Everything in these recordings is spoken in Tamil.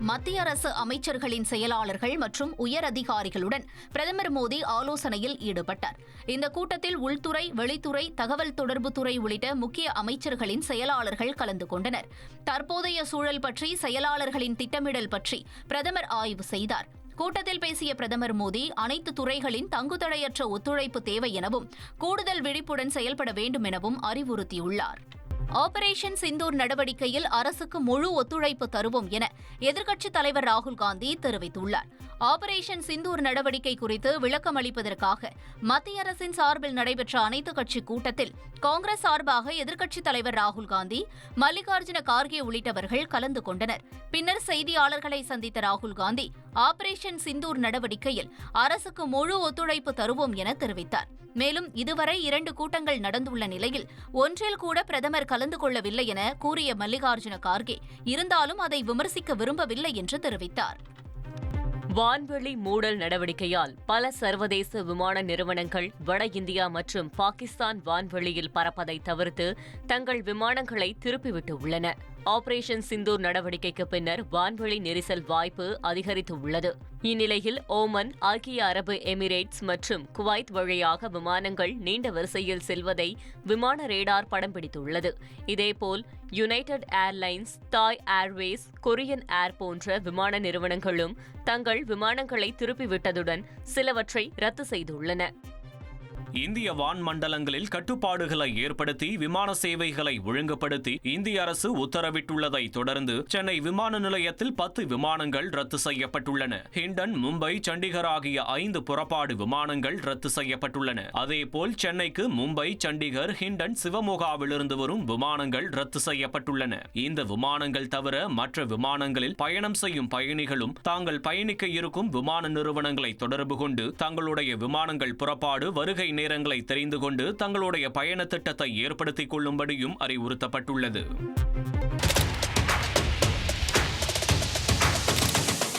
மத்திய அரசு அமைச்சர்களின் செயலாளர்கள் மற்றும் உயர் அதிகாரிகளுடன் பிரதமர் மோடி ஆலோசனையில் ஈடுபட்டார். இந்த கூட்டத்தில் உள்துறை வெளித்துறை தகவல் தொடர்பு துறை உள்ளிட்ட முக்கிய அமைச்சர்களின் செயலாளர்கள் கலந்து கொண்டனர். தற்போதைய சூழல் பற்றி செயலாளர்களின் திட்டமிடல் பற்றி பிரதமர் ஆய்வு செய்தார். கூட்டத்தில் பேசிய பிரதமர் மோடி அனைத்து துறைகளின் தங்குதடையற்ற ஒத்துழைப்பு தேவை எனவும் கூடுதல் விழிப்புடன் செயல்பட வேண்டும் எனவும் அறிவுறுத்தியுள்ளார். ஆபரேஷன் சிந்தூர் நடவடிக்கையில் அரசுக்கு முழு ஒத்துழைப்பு தருவோம் என எதிர்க்கட்சித் தலைவர் ராகுல் காந்தி தெரிவித்துள்ளார். ஆபரேஷன் சிந்தூர் நடவடிக்கை குறித்து விளக்கம் அளிப்பதற்காக மத்திய அரசின் சார்பில் நடைபெற்ற அனைத்துக் கட்சி கூட்டத்தில் காங்கிரஸ் சார்பாக எதிர்க்கட்சித் தலைவர் ராகுல் காந்தி மல்லிகார்ஜுன கார்கே உள்ளிட்டவர்கள் கலந்து கொண்டனர். பின்னர் செய்தியாளர்களை சந்தித்த ராகுல் காந்தி ஆபரேஷன் சிந்தூர் நடவடிக்கையில் அரசுக்கு முழு ஒத்துழைப்பு தருவோம் என தெரிவித்தார். மேலும் இதுவரை இரண்டு கூட்டங்கள் நடந்துள்ள நிலையில் ஒன்றில் கூட பிரதமர் கலந்து கொள்ளவில்லை என கூறிய மல்லிகார்ஜுன கார்கே இருந்தாலும் அதை விமர்சிக்க விரும்பவில்லை என்று தெரிவித்தார். வான்வெளி மூடல் நடவடிக்கையால் பல சர்வதேச விமான நிறுவனங்கள் வட இந்தியா மற்றும் பாகிஸ்தான் வான்வெளியில் பறப்பதை தவிர்த்து தங்கள் விமானங்களை திருப்பிவிட்டு உள்ளன. ஆபரேஷன் சிந்தூர் நடவடிக்கைக்கு பின்னர் வான்வழி நெரிசல் வாய்ப்பு அதிகரித்து உள்ளது. இந்நிலையில் ஓமன் ஐக்கிய அரபு எமிரேட்ஸ் மற்றும் குவைத் வழியாக விமானங்கள் நீண்ட வரிசையில் செல்வதை விமான ரேடார் படம் பிடித்துள்ளது. இதேபோல் United Airlines Thai Airways Korean Air போன்ற விமான நிறுவனங்களும் தங்கள் விமானங்களை திருப்பிவிட்டதுடன் சிலவற்றை ரத்து செய்துள்ளன. இந்திய வான் மண்டலங்களில் கட்டுப்பாடுகளை ஏற்படுத்தி விமான சேவைகளை ஒழுங்குபடுத்தி இந்திய அரசு உத்தரவிட்டுள்ளதை தொடர்ந்து சென்னை விமான நிலையத்தில் பத்து விமானங்கள் ரத்து செய்யப்பட்டுள்ளன. ஹிண்டன் மும்பை சண்டிகர் ஆகிய ஐந்து புறப்பாடு விமானங்கள் ரத்து செய்யப்பட்டுள்ளன. அதேபோல் சென்னைக்கு மும்பை சண்டிகர் ஹிண்டன் சிவமோகாவிலிருந்து வரும் விமானங்கள் ரத்து செய்யப்பட்டுள்ளன. இந்த விமானங்கள் தவிர மற்ற விமானங்களில் பயணம் செய்யும் பயணிகளும் தாங்கள் பயணிக்க இருக்கும் விமான நிறுவனங்களை தொடர்பு கொண்டு தங்களுடைய விமானங்கள் புறப்பாடு வருகை நேரங்களை தெரிந்து கொண்டு தங்களுடைய பயண திட்டத்தை ஏற்படுத்திக் கொள்ளும்படியும் அறிவுறுத்தப்பட்டுள்ளது.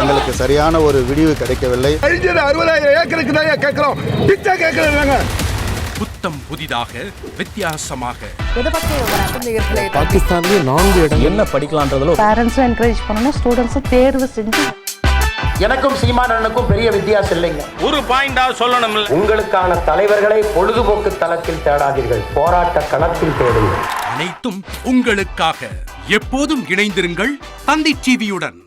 எங்களுக்கு சரியான ஒரு விடிவு கிடைக்கவில்லை. அறுபதாயிரம் ஏக்கருக்கு தான் கேட்கிறோம். பிச்சை கேட்கறாங்க புத்தம் புதிதாக வித்தியாசமாக. பாகிஸ்தான்லயே நான்கு இடம். என்ன படிக்கலான்றதுல பேரண்ட்ஸும் என்கரேஜ் பண்ணணும் ஸ்டூடெண்ட்ஸும் தேர்வு செஞ்சு எனக்கும் சீமானனுக்கும் பெரிய வித்தியாசம் இல்லைங்க. ஒரு பாயிண்டா சொல்லணும் உங்களுக்கான தலைவர்களை பொழுதுபோக்கு தளத்தில் தேடாதீர்கள். போராட்ட களத்தில் தேடுங்கள். அனைத்தும் உங்களுக்காக. எப்போதும் இணைந்திருங்கள் தந்தை டிவியுடன்.